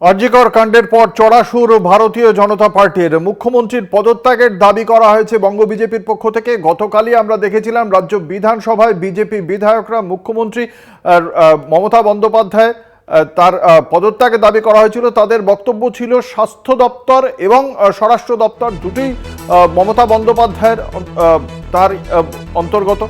অর্জিকর কাণ্ডের পর চড়াসুর ভারতীয় জনতা পার্টির মুখ্যমন্ত্রীর পদত্যাগের দাবি করা হয়েছে বঙ্গ বিজেপির পক্ষ থেকে। গতকালই আমরা দেখেছিলাম রাজ্য বিধানসভায় বিজেপি বিধায়করা মুখ্যমন্ত্রী মমতা বন্দ্যোপাধ্যায় তার পদত্যাগের দাবি করা হয়েছিল। তাদের বক্তব্য ছিল স্বাস্থ্য দপ্তর এবং স্বরাষ্ট্র দপ্তর দুটি মমতা বন্দ্যোপাধ্যায়ের তার অন্তর্গত।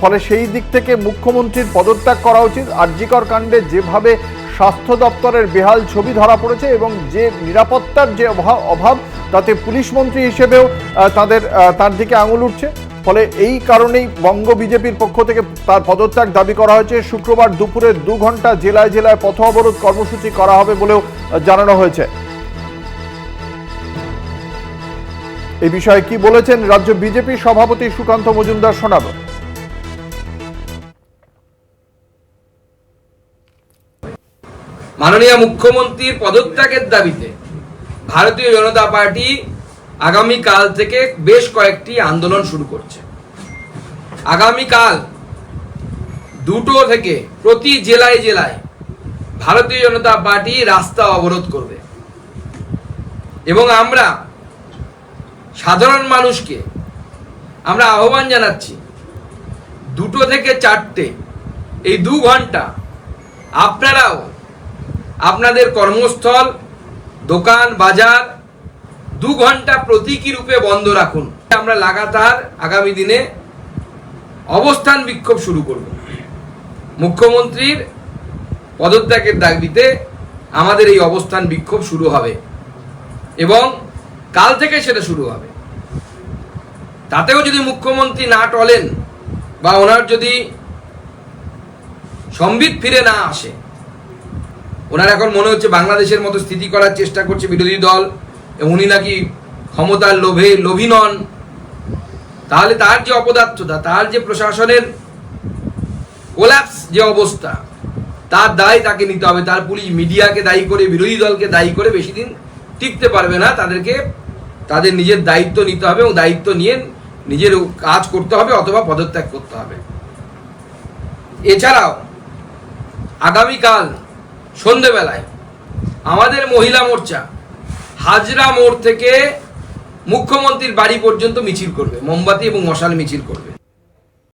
ফলে সেই দিক থেকে মুখ্যমন্ত্রীর পদত্যাগ করা উচিত। আরজিকর কাণ্ডে যেভাবে স্বাস্থ্য দপ্তরের বেহাল ছবি ধরা পড়েছে এবং যে নিরাপত্তার যে অভা- অভাব, তাতে পুলিশ মন্ত্রী হিসেবেও তাদের তার দিকে আঙুল উঠছে। ফলে এই কারণেই বঙ্গ বিজেপির পক্ষ থেকে তার পদত্যাগ দাবি করা হয়েছে। শুক্রবার দুপুরে দু ঘণ্টা জেলায় জেলায় পথ অবরোধ কর্মসূচি করা হবে বলেও জানানো হয়েছে। এই বিষয়ে কি বলেছেন রাজ্য বিজেপি সভাপতি সুকান্ত মজুমদার শোনাব। মাননীয় মুখ্যমন্ত্রীর পদত্যাগের দাবিতে ভারতীয় জনতা পার্টি আগামী কাল থেকে বেশ কয়েকটি আন্দোলন শুরু করছে। আগামী কাল দুটো থেকে প্রতি জেলায় জেলায় ভারতীয় জনতা পার্টি রাস্তা অবরোধ করবে। এবং আমরা সাধারণ মানুষকে আমরা আহ্বান জানাচ্ছি, দুটো থেকে চারটে, এই দু ঘণ্টা আপনারাও আপনাদের কর্মস্থল, দোকান, বাজার দু ঘণ্টা প্রতীকী রূপে বন্ধ রাখুন। আমরা লাগাতার আগামী দিনে অবস্থান বিক্ষোভ শুরু করব। মুখ্যমন্ত্রীর পদত্যাগের দাবিতে আমাদের এই অবস্থান বিক্ষোভ শুরু হবে এবং কাল থেকে সেটা শুরু হবে। তাতেও যদি মুখ্যমন্ত্রী না টলেন বা ওনার যদি সম্বিত ফিরে না আসে ওনার এখন মনে হচ্ছে বাংলাদেশের মতো স্থিতি করার চেষ্টা করছে বিরোধী দল উনি নাকি ক্ষমতার লোভে লোভী নন। তাহলে তার যে অপদার্থতা, তার যে প্রশাসনের কোল্যাপস যে অবস্থা, তার দায় তাকে নিতে হবে। তার পুলিশ মিডিয়াকে দায়ী করে, বিরোধী দলকে দায়ী করে বেশি দিন টিকতে পারবে না। তাদেরকে, তাদের নিজের দায়িত্ব নিতে হবে এবং দায়িত্ব নিয়ে নিজের কাজ করতে হবে অথবা পদত্যাগ করতে হবে। এছাড়াও, আগামীকাল সন্ধেবেলায়। আমাদের মহিলা মোর্চা হাজরা মোড় থেকে মুখ্যমন্ত্রীর বাড়ি পর্যন্ত মিছিল করবে, মোমবাতি এবং মশাল মিছিল করবে।